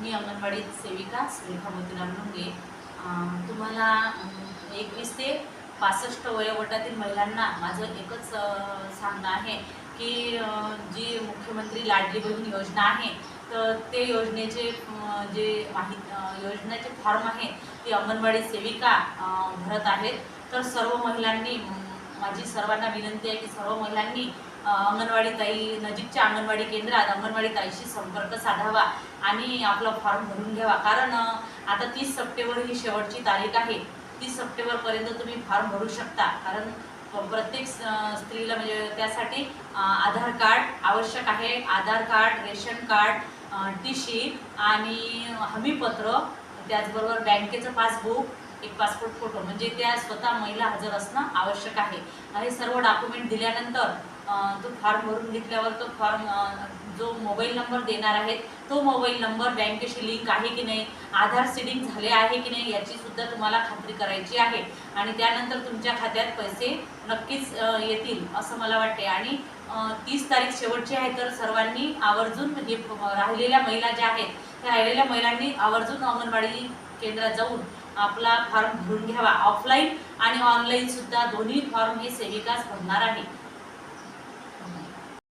मी अंगणवाडी सेविका सुरेखा मोतीराम लुंगे तुम्हाला एकवीस ते पासष्ट वयोगटातील महिलांना माझं एकच सांगणं आहे की जी मुख्यमंत्री लाडली बहीण योजना आहे तर ते योजनेचे जे माहीत योजनेचे फॉर्म आहे ते अंगणवाडी सेविका भरत आहेत. तर सर्व महिलांनी माझी सर्वांना विनंती आहे की सर्व महिलांनी अंगणवाडी ताई नजीकच्या अंगणवाडी केंद्रात अंगणवाडी ताईशी संपर्क साधावा आणि आपला फॉर्म भरून घ्यावा. कारण आता तीस सप्टेंबर ही शेवटची तारीख आहे. तीस सप्टेंबरपर्यंत तुम्ही फॉर्म भरू शकता. कारण प्रत्येक स्त्रीला म्हणजे त्यासाठी आधार कार्ड आवश्यक आहे. Aadhaar card ration card T C आणि हमीपत्र त्याचबरोबर बँकेचं पासबुक एक पासपोर्ट फोटो. म्हणजे त्या स्वतः महिला हजर असणं आवश्यक आहे. हे सर्व डॉक्युमेंट दिल्यानंतर तो फॉर्म भरून घेतल्यावर तो फॉर्म जो मोबाईल नंबर देणार आहेत तो मोबाईल नंबर बँकेशी लिंक आहे की नाही आधार सिडिंग झाले आहे की नाही याची सुद्धा तुम्हाला खात्री करायची आहे. आणि त्यानंतर तुमच्या खात्यात पैसे नक्कीच येतील असं मला वाटते आणि तीस तारीख शेवटची आहे तर सर्वांनी आवर्जून म्हणजे राहिलेल्या महिला ज्या आहेत त्या राहिलेल्या महिलांनी आवर्जून अंगणवाडी केंद्रात जाऊन आपला फॉर्म भरून घ्यावा. ऑफलाईन आणि ऑनलाईन सुद्धा दोन्ही फॉर्म हे सेविकाच भरणार आहे. Oh Amen.